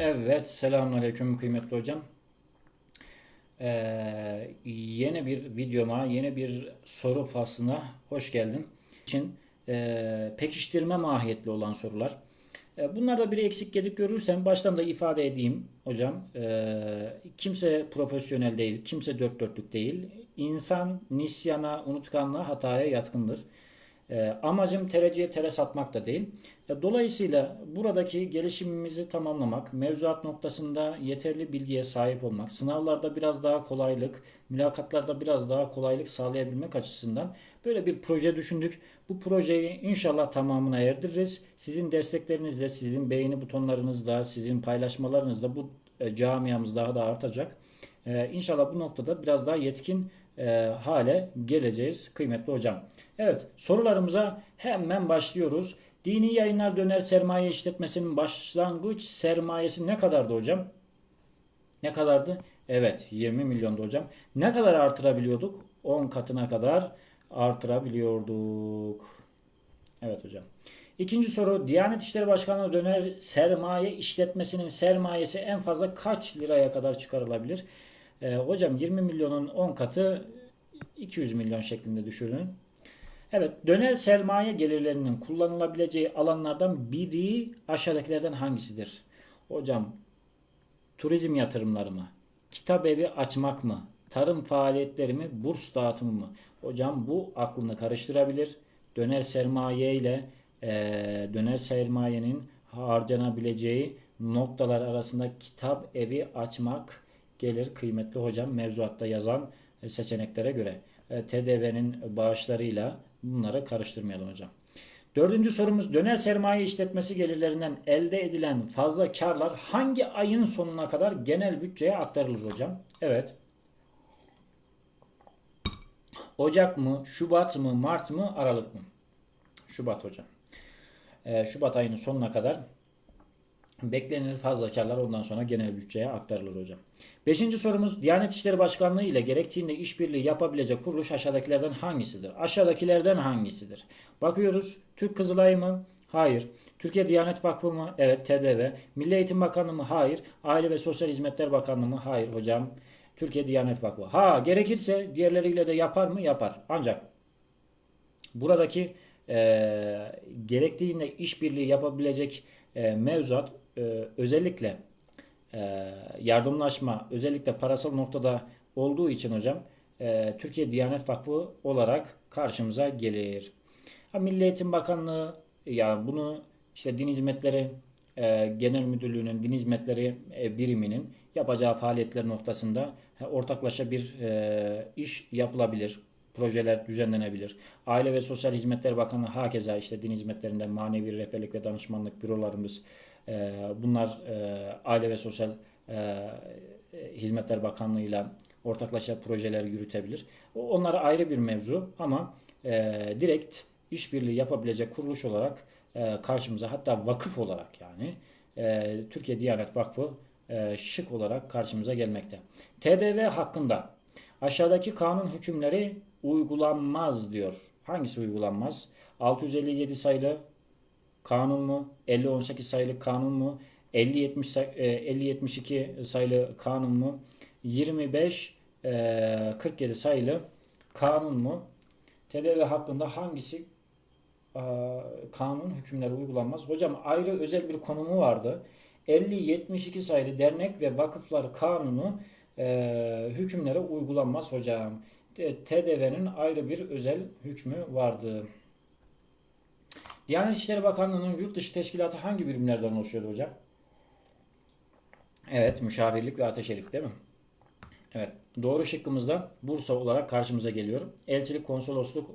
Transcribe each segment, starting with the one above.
Evet, selamünaleyküm kıymetli hocam. Ee, yeni bir videoma, yeni bir soru faslına hoş geldin. için e, pekiştirme mahiyetli olan sorular. E, bunlarda bir eksik gedik görürsem baştan da ifade edeyim hocam. E, kimse profesyonel değil, kimse dört dörtlük değil. İnsan nisyana, unutkanlığa, hataya yatkındır. E, amacım tereciye tere satmak da değil. E, dolayısıyla buradaki gelişimimizi tamamlamak, mevzuat noktasında yeterli bilgiye sahip olmak, sınavlarda biraz daha kolaylık, mülakatlarda biraz daha kolaylık sağlayabilmek açısından böyle bir proje düşündük. Bu projeyi inşallah tamamına erdiririz. Sizin desteklerinizle, sizin beğeni butonlarınızla, sizin paylaşmalarınızla bu e, camiamız daha da artacak. E, inşallah bu noktada biraz daha yetkin e, hale geleceğiz kıymetli hocam. Evet sorularımıza hemen başlıyoruz. Dini yayınlar döner sermaye işletmesinin başlangıç sermayesi ne kadardı hocam? Ne kadardı? Evet 20 milyondu hocam. Ne kadar artırabiliyorduk? 10 katına kadar artırabiliyorduk. Evet hocam. İkinci soru Diyanet İşleri Başkanlığı döner sermaye işletmesinin sermayesi en fazla kaç liraya kadar çıkarılabilir? Ee, hocam 20 milyonun 10 katı 200 milyon şeklinde düşünün. Evet, döner sermaye gelirlerinin kullanılabileceği alanlardan biri aşağıdakilerden hangisidir? Hocam, turizm yatırımları mı? Kitap evi açmak mı? Tarım faaliyetleri mi? Burs dağıtımı mı? Hocam bu aklını karıştırabilir. Döner sermaye ile e, döner sermayenin harcanabileceği noktalar arasında kitap evi açmak gelir kıymetli hocam mevzuatta yazan e, seçeneklere göre. E, TDV'nin bağışlarıyla bunları karıştırmayalım hocam. Dördüncü sorumuz döner sermaye işletmesi gelirlerinden elde edilen fazla karlar hangi ayın sonuna kadar genel bütçeye aktarılır hocam? Evet. Ocak mı, Şubat mı, Mart mı, Aralık mı? Şubat hocam. Ee, Şubat ayının sonuna kadar Beklenilir fazla karlar ondan sonra genel bütçeye aktarılır hocam. Beşinci sorumuz Diyanet İşleri Başkanlığı ile gerektiğinde işbirliği yapabilecek kuruluş aşağıdakilerden hangisidir? Aşağıdakilerden hangisidir? Bakıyoruz. Türk Kızılayı mı? Hayır. Türkiye Diyanet Vakfı mı? Evet. TDV. Milli Eğitim Bakanlığı mı? Hayır. Aile ve Sosyal Hizmetler Bakanlığı mı? Hayır hocam. Türkiye Diyanet Vakfı. Ha gerekirse diğerleriyle de yapar mı? Yapar. Ancak buradaki e, gerektiğinde işbirliği yapabilecek e, mevzuat e, özellikle e, yardımlaşma özellikle parasal noktada olduğu için hocam e, Türkiye Diyanet Vakfı olarak karşımıza gelir. Ha, Milli Eğitim Bakanlığı ya bunu işte din hizmetleri genel müdürlüğünün din hizmetleri biriminin yapacağı faaliyetler noktasında ortaklaşa bir iş yapılabilir projeler düzenlenebilir. Aile ve Sosyal Hizmetler Bakanlığı hakeza işte din hizmetlerinde manevi rehberlik ve danışmanlık bürolarımız e, bunlar e, Aile ve Sosyal e, Hizmetler Bakanlığı'yla ortaklaşa projeler yürütebilir. Onlar ayrı bir mevzu ama direkt işbirliği yapabilecek kuruluş olarak karşımıza hatta vakıf olarak yani Türkiye Diyanet Vakfı şık olarak karşımıza gelmekte. TDV hakkında aşağıdaki kanun hükümleri uygulanmaz diyor. Hangisi uygulanmaz? 657 sayılı kanun mu? 50-18 sayılı kanun mu? 50-72 sayılı kanun mu? 25-47 sayılı kanun mu? TDV hakkında hangisi kanun hükümleri uygulanmaz? Hocam ayrı özel bir konumu vardı. 50-72 sayılı dernek ve vakıflar kanunu e, hükümlere uygulanmaz hocam. TDV'nin ayrı bir özel hükmü vardı. Diyanet İşleri Bakanlığı'nın yurt dışı teşkilatı hangi birimlerden oluşuyordu hocam? Evet, müşavirlik ve ateşelik değil mi? Evet, doğru şıkkımızda Bursa olarak karşımıza geliyor. Elçilik, konsolosluk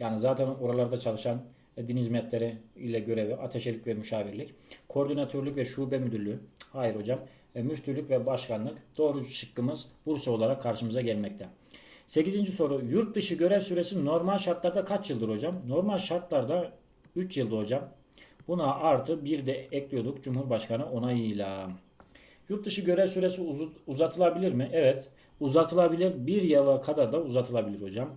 yani zaten oralarda çalışan din hizmetleri ile görevi, ateşelik ve müşavirlik, koordinatörlük ve şube müdürlüğü. Hayır hocam, e, müftülük ve başkanlık. Doğru şıkkımız Bursa olarak karşımıza gelmekte. 8. soru. Yurt dışı görev süresi normal şartlarda kaç yıldır hocam? Normal şartlarda 3 yılda hocam. Buna artı bir de ekliyorduk Cumhurbaşkanı onayıyla. Yurt dışı görev süresi uzatılabilir mi? Evet. Uzatılabilir. Bir yıla kadar da uzatılabilir hocam.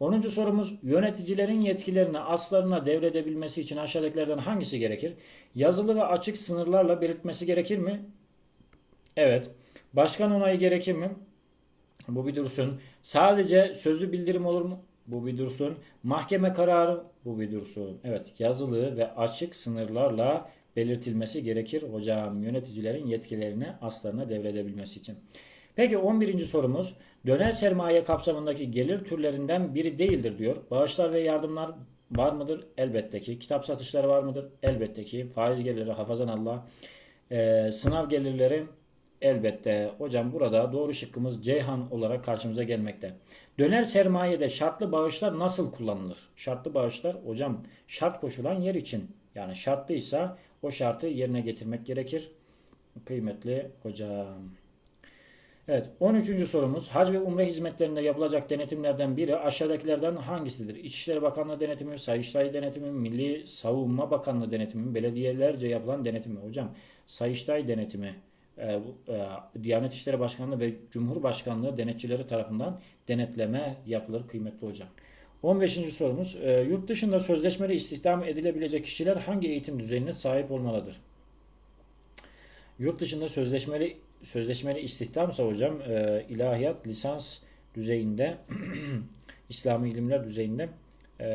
10. sorumuz yöneticilerin yetkilerini aslarına devredebilmesi için aşağıdakilerden hangisi gerekir? Yazılı ve açık sınırlarla belirtmesi gerekir mi? Evet. Başkan onayı gerekir mi? Bu bir dursun. Sadece sözlü bildirim olur mu? Bu bir dursun. Mahkeme kararı bu bir dursun. Evet yazılı ve açık sınırlarla belirtilmesi gerekir hocam yöneticilerin yetkilerini aslarına devredebilmesi için. Peki 11. sorumuz döner sermaye kapsamındaki gelir türlerinden biri değildir diyor. Bağışlar ve yardımlar var mıdır? Elbette ki. Kitap satışları var mıdır? Elbette ki. Faiz geliri hafazan Allah. Ee, sınav gelirleri Elbette hocam burada doğru şıkkımız Ceyhan olarak karşımıza gelmekte. Döner sermayede şartlı bağışlar nasıl kullanılır? Şartlı bağışlar hocam şart koşulan yer için yani şartlıysa o şartı yerine getirmek gerekir. Kıymetli hocam. Evet 13. sorumuz hac ve umre hizmetlerinde yapılacak denetimlerden biri aşağıdakilerden hangisidir? İçişleri Bakanlığı denetimi, Sayıştay denetimi, Milli Savunma Bakanlığı denetimi, belediyelerce yapılan denetimi. Hocam Sayıştay denetimi e, e, Diyanet İşleri Başkanlığı ve Cumhurbaşkanlığı denetçileri tarafından denetleme yapılır kıymetli hocam. 15. sorumuz. E, yurt dışında sözleşmeli istihdam edilebilecek kişiler hangi eğitim düzeyine sahip olmalıdır? Yurt dışında sözleşmeli sözleşmeli istihdamsa hocam e, ilahiyat lisans düzeyinde İslami ilimler düzeyinde e,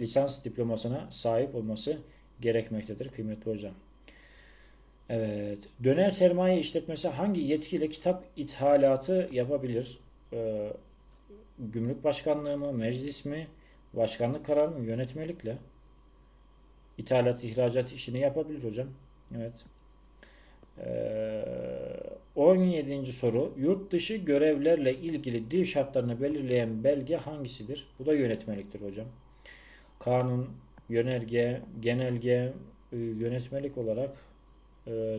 lisans diplomasına sahip olması gerekmektedir kıymetli hocam. Evet. Döner sermaye işletmesi hangi yetkiyle kitap ithalatı yapabilir? Ee, Gümrük Başkanlığı mı, meclis mi, başkanlık kararı mı, yönetmelikle? İthalat, ihracat işini yapabilir hocam. Evet. Ee, 17. soru. Yurt dışı görevlerle ilgili dil şartlarını belirleyen belge hangisidir? Bu da yönetmeliktir hocam. Kanun, yönerge, genelge, e, yönetmelik olarak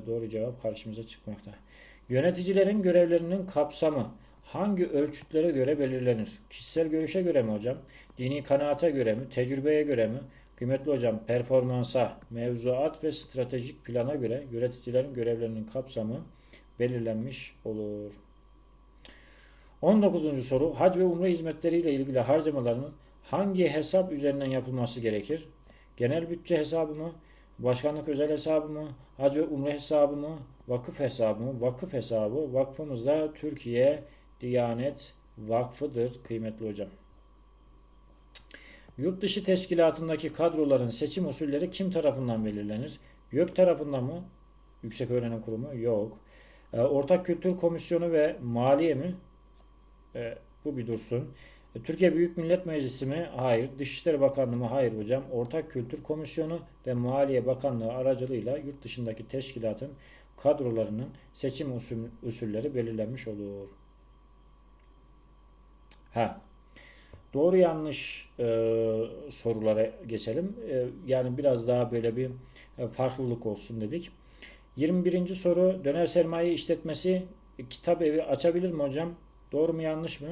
doğru cevap karşımıza çıkmakta. Yöneticilerin görevlerinin kapsamı hangi ölçütlere göre belirlenir? Kişisel görüşe göre mi hocam? Dini kanaate göre mi? Tecrübeye göre mi? Kıymetli hocam performansa, mevzuat ve stratejik plana göre yöneticilerin görevlerinin kapsamı belirlenmiş olur. 19. soru hac ve umre hizmetleriyle ilgili harcamaların hangi hesap üzerinden yapılması gerekir? Genel bütçe hesabı mı? Başkanlık özel hesabı mı? Hac ve umre hesabı mı? Vakıf hesabı mı? Vakıf hesabı. Vakfımız da Türkiye Diyanet Vakfı'dır kıymetli hocam. Yurt dışı teşkilatındaki kadroların seçim usulleri kim tarafından belirlenir? YÖK tarafından mı? Yüksek Öğrenim Kurumu? Yok. E, Ortak Kültür Komisyonu ve Maliye mi? E, bu bir dursun. E, Türkiye Büyük Millet Meclisi mi? Hayır. Dışişleri Bakanlığı mı? Hayır hocam. Ortak Kültür Komisyonu ve Maliye Bakanlığı aracılığıyla yurt dışındaki teşkilatın kadrolarının seçim usul, usulleri belirlenmiş olur. Ha. Doğru yanlış e, sorulara geçelim. E, yani biraz daha böyle bir e, farklılık olsun dedik. 21. soru döner sermaye işletmesi kitap evi açabilir mi hocam? Doğru mu yanlış mı?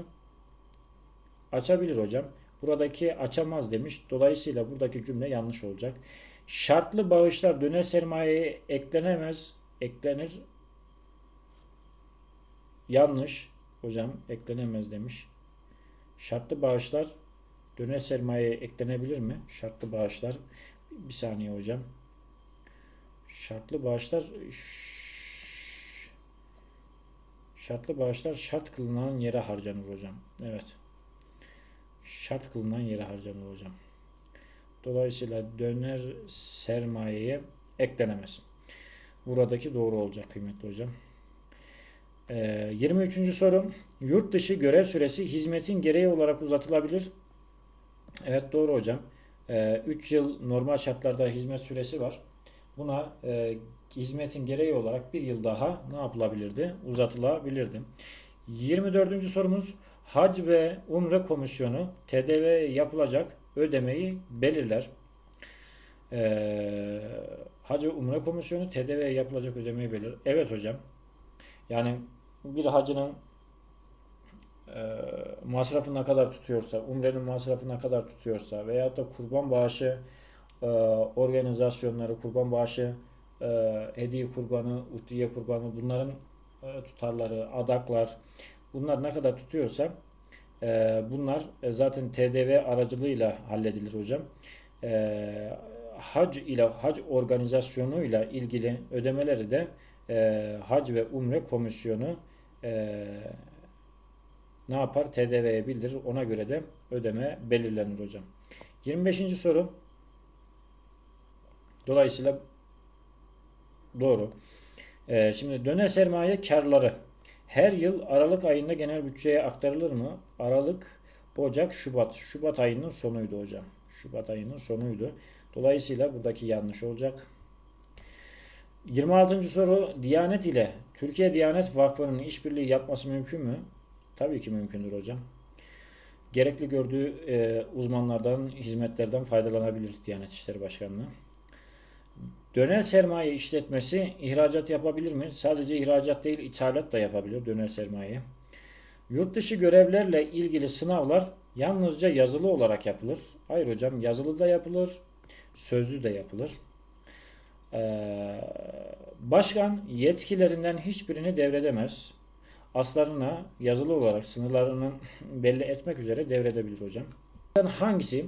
Açabilir hocam. Buradaki açamaz demiş. Dolayısıyla buradaki cümle yanlış olacak. Şartlı bağışlar döner sermayeye eklenemez. Eklenir. Yanlış. Hocam eklenemez demiş. Şartlı bağışlar döner sermayeye eklenebilir mi? Şartlı bağışlar. Bir saniye hocam. Şartlı bağışlar şartlı bağışlar şart kılınan yere harcanır hocam. Evet. Şart kılınan yere harcanır hocam. Dolayısıyla döner sermayeye eklenemez. Buradaki doğru olacak kıymetli hocam. Ee, 23. soru. Yurt dışı görev süresi hizmetin gereği olarak uzatılabilir. Evet doğru hocam. Ee, 3 yıl normal şartlarda hizmet süresi var. Buna e, hizmetin gereği olarak bir yıl daha ne yapılabilirdi? Uzatılabilirdi. 24. sorumuz Hac ve Umre Komisyonu TDV yapılacak ödemeyi belirler. Ee, Hac ve Umre Komisyonu TDV yapılacak ödemeyi belirler. Evet hocam. Yani bir hacının e, masrafı ne kadar tutuyorsa, umrenin masrafı ne kadar tutuyorsa veyahut da kurban bağışı e, organizasyonları, kurban bağışı, e, hediye kurbanı, utiye kurbanı bunların e, tutarları, adaklar bunlar ne kadar tutuyorsa e, bunlar e, zaten TDV aracılığıyla halledilir hocam. E, hac ile hac organizasyonuyla ilgili ödemeleri de e, hac ve umre komisyonu e, ne yapar? TDV'ye bildirir. Ona göre de ödeme belirlenir hocam. 25. soru. Dolayısıyla doğru. Ee, şimdi döner sermaye karları her yıl Aralık ayında genel bütçeye aktarılır mı? Aralık, Ocak, Şubat. Şubat ayının sonuydu hocam. Şubat ayının sonuydu. Dolayısıyla buradaki yanlış olacak. 26. soru Diyanet ile Türkiye Diyanet Vakfı'nın işbirliği yapması mümkün mü? Tabii ki mümkündür hocam. Gerekli gördüğü e, uzmanlardan, hizmetlerden faydalanabilir Diyanet İşleri Başkanlığı. Döner sermaye işletmesi ihracat yapabilir mi? Sadece ihracat değil, ithalat da yapabilir döner sermaye. Yurt dışı görevlerle ilgili sınavlar yalnızca yazılı olarak yapılır. Hayır hocam, yazılı da yapılır, sözlü de yapılır. Ee, başkan yetkilerinden hiçbirini devredemez. Aslarına yazılı olarak sınırlarını belli etmek üzere devredebilir hocam. Hangisi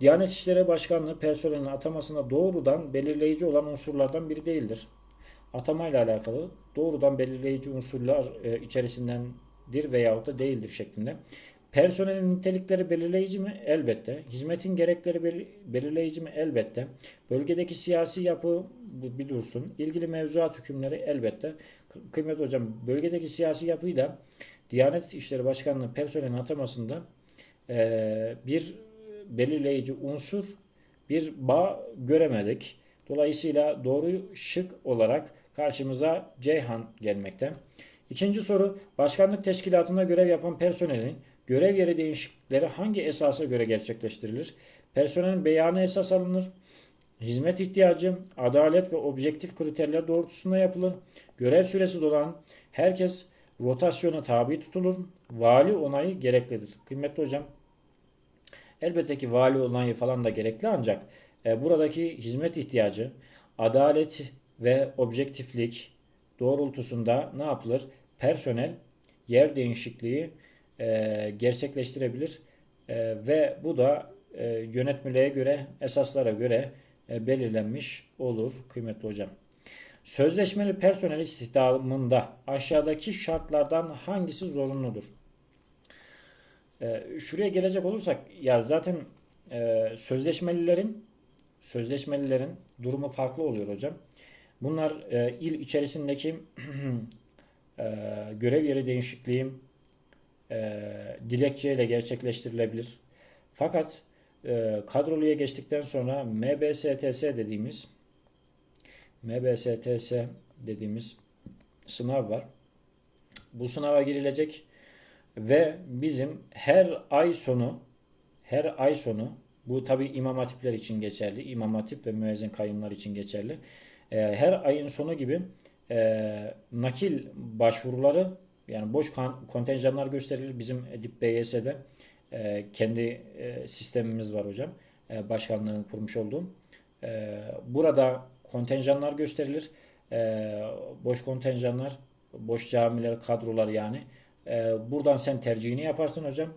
Diyanet İşleri Başkanlığı personelinin atamasında doğrudan belirleyici olan unsurlardan biri değildir. Atama ile alakalı doğrudan belirleyici unsurlar e, içerisindendir veyahut da değildir şeklinde. Personelin nitelikleri belirleyici mi? Elbette. Hizmetin gerekleri belirleyici mi? Elbette. Bölgedeki siyasi yapı bir dursun. İlgili mevzuat hükümleri elbette. Kıymet hocam bölgedeki siyasi yapıyı da Diyanet İşleri Başkanlığı personelin atamasında e, bir belirleyici unsur bir bağ göremedik. Dolayısıyla doğru şık olarak karşımıza Ceyhan gelmekte. İkinci soru başkanlık teşkilatında görev yapan personelin görev yeri değişiklikleri hangi esasa göre gerçekleştirilir? Personelin beyanı esas alınır. Hizmet ihtiyacı, adalet ve objektif kriterler doğrultusunda yapılır. Görev süresi dolan herkes rotasyona tabi tutulur. Vali onayı gereklidir. Kıymetli hocam Elbette ki vali onayı falan da gerekli ancak e, buradaki hizmet ihtiyacı, adalet ve objektiflik doğrultusunda ne yapılır? Personel yer değişikliği e, gerçekleştirebilir e, ve bu da e, yönetmeliğe göre, esaslara göre e, belirlenmiş olur kıymetli hocam. Sözleşmeli personel istihdamında aşağıdaki şartlardan hangisi zorunludur? E, şuraya gelecek olursak ya zaten e, sözleşmelilerin sözleşmelilerin durumu farklı oluyor hocam. Bunlar e, il içerisindeki e, görev yeri değişikliği e, dilekçeyle gerçekleştirilebilir. Fakat e, kadroluya geçtikten sonra MBSTS dediğimiz MBSTS dediğimiz sınav var. Bu sınava girilecek ve bizim her ay sonu her ay sonu bu tabi imam hatipler için geçerli. İmam hatip ve müezzin kayyumlar için geçerli. E, her ayın sonu gibi e, nakil başvuruları yani boş kontenjanlar gösterilir. Bizim Edip BYS'de e, kendi e, sistemimiz var hocam. Başkanlığını kurmuş olduğum. Burada kontenjanlar gösterilir. Boş kontenjanlar, boş camiler, kadrolar yani. E, buradan sen tercihini yaparsın hocam.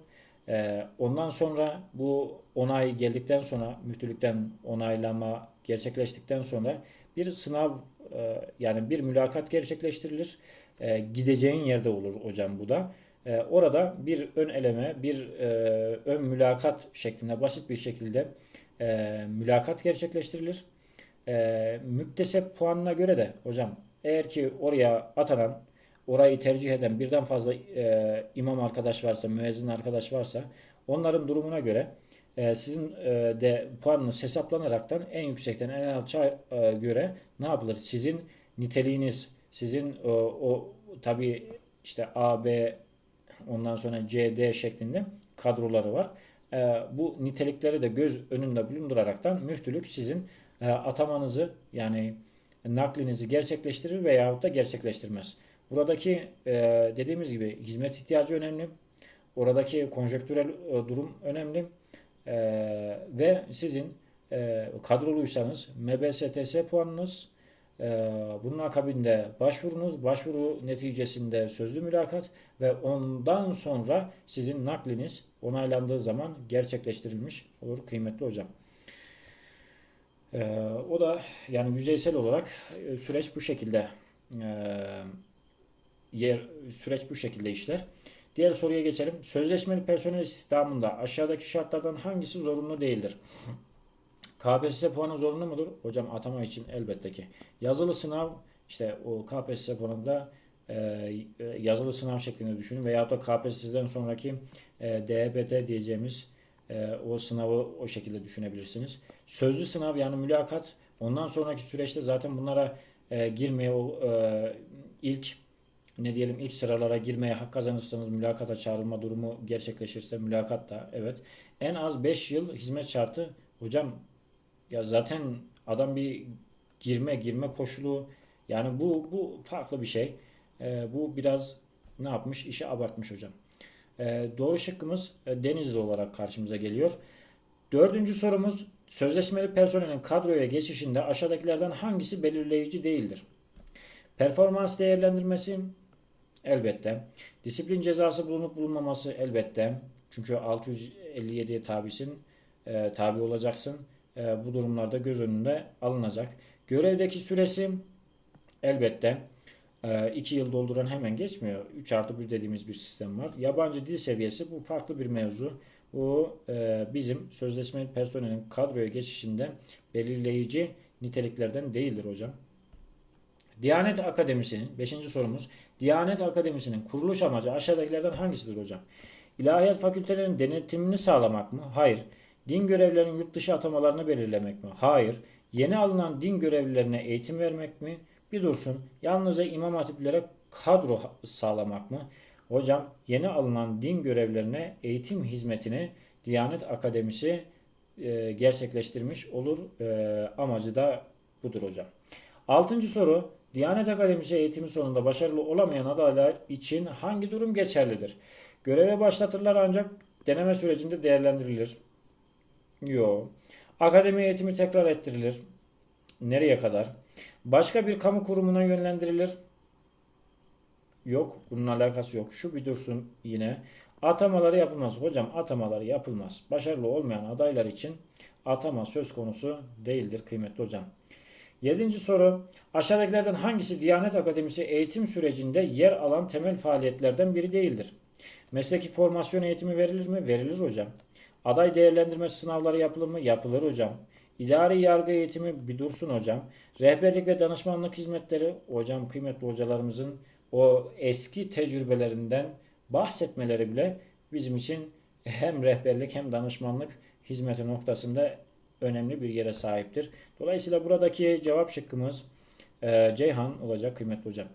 E, ondan sonra bu onay geldikten sonra müftülükten onaylama gerçekleştikten sonra bir sınav e, yani bir mülakat gerçekleştirilir. E, gideceğin yerde olur hocam bu da. E, orada bir ön eleme, bir e, ön mülakat şeklinde basit bir şekilde e, mülakat gerçekleştirilir. E, müktesep puanına göre de hocam eğer ki oraya atanan orayı tercih eden birden fazla e, imam arkadaş varsa, müezzin arkadaş varsa onların durumuna göre e, sizin e, de puanınız hesaplanaraktan en yüksekten en alçağa e, göre ne yapılır? Sizin niteliğiniz, sizin o, o tabi işte A, B ondan sonra C, D şeklinde kadroları var. E, bu nitelikleri de göz önünde bulunduraraktan müftülük sizin e, atamanızı yani naklinizi gerçekleştirir veyahut da gerçekleştirmez. Buradaki e, dediğimiz gibi hizmet ihtiyacı önemli. Oradaki konjektürel e, durum önemli. E, ve sizin e, kadroluysanız MBSTS puanınız e, bunun akabinde başvurunuz, başvuru neticesinde sözlü mülakat ve ondan sonra sizin nakliniz onaylandığı zaman gerçekleştirilmiş olur kıymetli hocam. Ee, o da yani yüzeysel olarak e, süreç bu şekilde e, yer süreç bu şekilde işler. Diğer soruya geçelim. Sözleşmeli personel istihdamında aşağıdaki şartlardan hangisi zorunlu değildir? KPSS puanı zorunlu mudur? Hocam atama için elbette ki. Yazılı sınav işte o KPSS puanında e, yazılı sınav şeklinde düşünün veya da KPSS'den sonraki e, DHBT diyeceğimiz e, o sınavı o şekilde düşünebilirsiniz. Sözlü sınav yani mülakat ondan sonraki süreçte zaten bunlara e, girmeye o e, ilk ne diyelim ilk sıralara girmeye hak kazanırsanız mülakata çağrılma durumu gerçekleşirse mülakat da evet. En az 5 yıl hizmet şartı hocam ya zaten adam bir girme girme koşulu yani bu bu farklı bir şey. E, bu biraz ne yapmış? işi abartmış hocam. E, doğru şıkkımız e, Denizli olarak karşımıza geliyor. Dördüncü sorumuz sözleşmeli personelin kadroya geçişinde aşağıdakilerden hangisi belirleyici değildir? Performans değerlendirmesi elbette. Disiplin cezası bulunup bulunmaması elbette. Çünkü 657'ye tabisin, e, tabi olacaksın. E, bu durumlarda göz önünde alınacak. Görevdeki süresi elbette 2 yıl dolduran hemen geçmiyor. 3 artı 1 dediğimiz bir sistem var. Yabancı dil seviyesi bu farklı bir mevzu. Bu e, bizim sözleşmeli personelin kadroya geçişinde belirleyici niteliklerden değildir hocam. Diyanet Akademisi'nin 5. sorumuz. Diyanet Akademisi'nin kuruluş amacı aşağıdakilerden hangisidir hocam? İlahiyat fakültelerinin denetimini sağlamak mı? Hayır. Din görevlilerinin yurt dışı atamalarını belirlemek mi? Hayır. Yeni alınan din görevlilerine eğitim vermek mi? Bir dursun. Yalnızca imam hatiplere kadro sağlamak mı? Hocam yeni alınan din görevlerine eğitim hizmetini Diyanet Akademisi e, gerçekleştirmiş olur. E, amacı da budur hocam. Altıncı soru. Diyanet Akademisi eğitimi sonunda başarılı olamayan adaylar için hangi durum geçerlidir? Göreve başlatırlar ancak deneme sürecinde değerlendirilir. Yok. Akademi eğitimi tekrar ettirilir. Nereye kadar? Başka bir kamu kurumuna yönlendirilir. Yok. Bunun alakası yok. Şu bir dursun yine. Atamaları yapılmaz. Hocam atamaları yapılmaz. Başarılı olmayan adaylar için atama söz konusu değildir kıymetli hocam. Yedinci soru. Aşağıdakilerden hangisi Diyanet Akademisi eğitim sürecinde yer alan temel faaliyetlerden biri değildir? Mesleki formasyon eğitimi verilir mi? Verilir hocam. Aday değerlendirme sınavları yapılır mı? Yapılır hocam. İdari yargı eğitimi bir dursun hocam. Rehberlik ve danışmanlık hizmetleri hocam kıymetli hocalarımızın o eski tecrübelerinden bahsetmeleri bile bizim için hem rehberlik hem danışmanlık hizmeti noktasında önemli bir yere sahiptir. Dolayısıyla buradaki cevap şıkkımız e, Ceyhan olacak kıymetli hocam.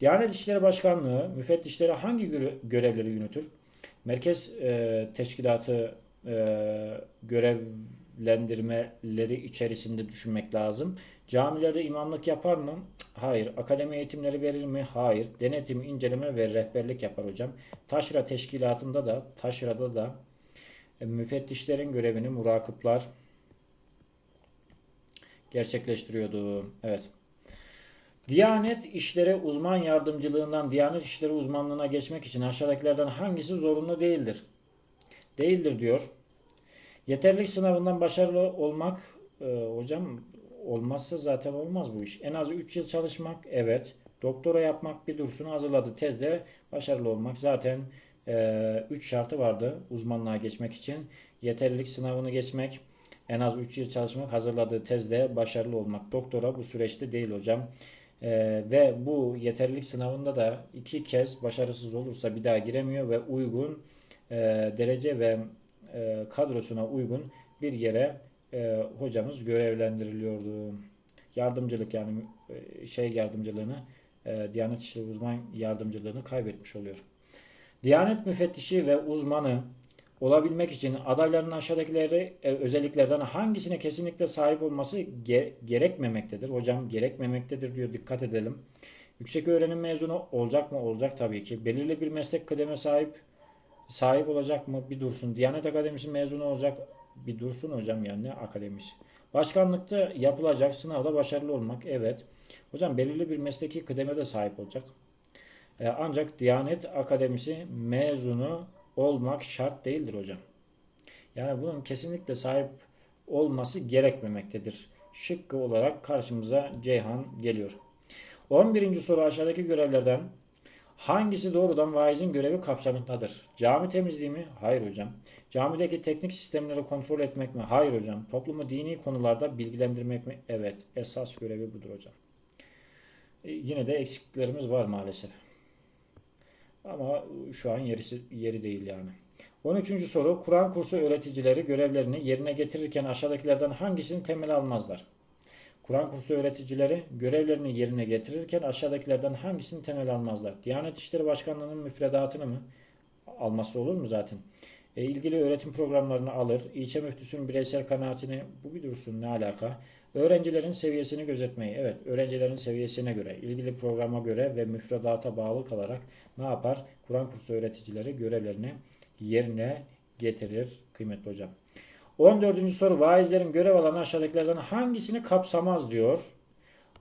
Diyanet İşleri Başkanlığı müfettişleri hangi görevleri yürütür? Merkez e, teşkilatı e, görevlendirmeleri içerisinde düşünmek lazım. Camilerde imamlık yapar mı? Hayır. Akademi eğitimleri verir mi? Hayır. Denetim, inceleme ve rehberlik yapar hocam. Taşra teşkilatında da, taşrada da e, müfettişlerin görevini murakıplar gerçekleştiriyordu. Evet. Diyanet işleri uzman yardımcılığından Diyanet işleri uzmanlığına geçmek için aşağıdakilerden hangisi zorunlu değildir? Değildir diyor. Yeterlik sınavından başarılı olmak e, hocam olmazsa zaten olmaz bu iş. En az 3 yıl çalışmak evet. Doktora yapmak bir dursun hazırladı tezde başarılı olmak zaten 3 e, şartı vardı uzmanlığa geçmek için. Yeterlilik sınavını geçmek, en az 3 yıl çalışmak, hazırladığı tezde başarılı olmak. Doktora bu süreçte değil hocam. E, ve bu yeterlilik sınavında da iki kez başarısız olursa bir daha giremiyor ve uygun e, derece ve e, kadrosuna uygun bir yere e, hocamız görevlendiriliyordu. Yardımcılık yani e, şey yardımcılığını e, Diyanet İşleri uzman yardımcılığını kaybetmiş oluyor. Diyanet müfettişi ve uzmanı olabilmek için adayların aşağıdakileri e, özelliklerden hangisine kesinlikle sahip olması ge- gerekmemektedir. Hocam gerekmemektedir diyor dikkat edelim. Yüksek öğrenim mezunu olacak mı? Olacak tabii ki. Belirli bir meslek kıdeme sahip sahip olacak mı? Bir dursun. Diyanet Akademisi mezunu olacak. Bir dursun hocam yani ne akademisi. Başkanlıkta yapılacak sınavda başarılı olmak. Evet. Hocam belirli bir mesleki kıdeme de sahip olacak. Ee, ancak Diyanet Akademisi mezunu olmak şart değildir hocam. Yani bunun kesinlikle sahip olması gerekmemektedir. şıkkı olarak karşımıza Ceyhan geliyor. 11. soru aşağıdaki görevlerden hangisi doğrudan vaizin görevi kapsamındadır? Cami temizliği mi? Hayır hocam. Camideki teknik sistemleri kontrol etmek mi? Hayır hocam. Toplumu dini konularda bilgilendirmek mi? Evet. Esas görevi budur hocam. E, yine de eksikliklerimiz var maalesef. Ama şu an yerisi, yeri değil yani. 13. soru. Kur'an kursu öğreticileri görevlerini yerine getirirken aşağıdakilerden hangisini temel almazlar? Kur'an kursu öğreticileri görevlerini yerine getirirken aşağıdakilerden hangisini temel almazlar? Diyanet İşleri Başkanlığı'nın müfredatını mı? Alması olur mu zaten? E, ilgili öğretim programlarını alır. İlçe müftüsünün bireysel kanaatini bu bir dursun ne alaka? Öğrencilerin seviyesini gözetmeyi. Evet öğrencilerin seviyesine göre, ilgili programa göre ve müfredata bağlı kalarak ne yapar? Kur'an kursu öğreticileri görevlerini yerine getirir kıymetli hocam. 14. soru vaizlerin görev alanı aşağıdakilerden hangisini kapsamaz diyor.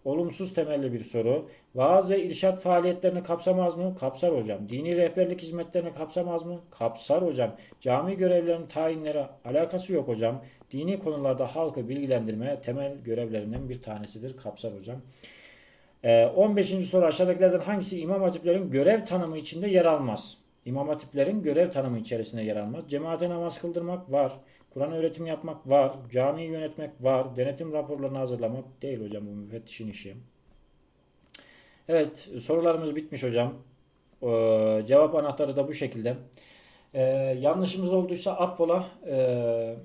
Olumsuz temelli bir soru. Vaaz ve irşat faaliyetlerini kapsamaz mı? Kapsar hocam. Dini rehberlik hizmetlerini kapsamaz mı? Kapsar hocam. Cami görevlerinin tayinleri alakası yok hocam. Dini konularda halkı bilgilendirme temel görevlerinden bir tanesidir. Kapsar hocam. Ee, 15. soru aşağıdakilerden hangisi imam hatiplerin görev tanımı içinde yer almaz? İmam hatiplerin görev tanımı içerisinde yer almaz. Cemaate namaz kıldırmak var. Kur'an öğretimi yapmak var. Camiyi yönetmek var. Denetim raporlarını hazırlamak değil hocam bu müfettişin işi. Evet sorularımız bitmiş hocam. Ee, cevap anahtarı da bu şekilde. Ee, yanlışımız olduysa affola. Ee,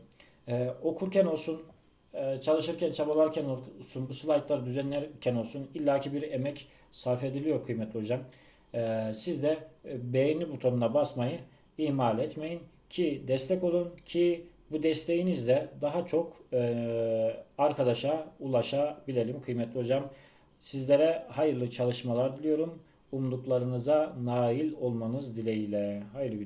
e, okurken olsun, e, çalışırken, çabalarken olsun, bu slaytları düzenlerken olsun illaki bir emek sarf ediliyor kıymetli hocam. Ee, siz de beğeni butonuna basmayı ihmal etmeyin ki destek olun ki bu desteğinizle daha çok e, arkadaşa ulaşabilelim kıymetli hocam. Sizlere hayırlı çalışmalar diliyorum. Umduklarınıza nail olmanız dileğiyle. Hayırlı günler.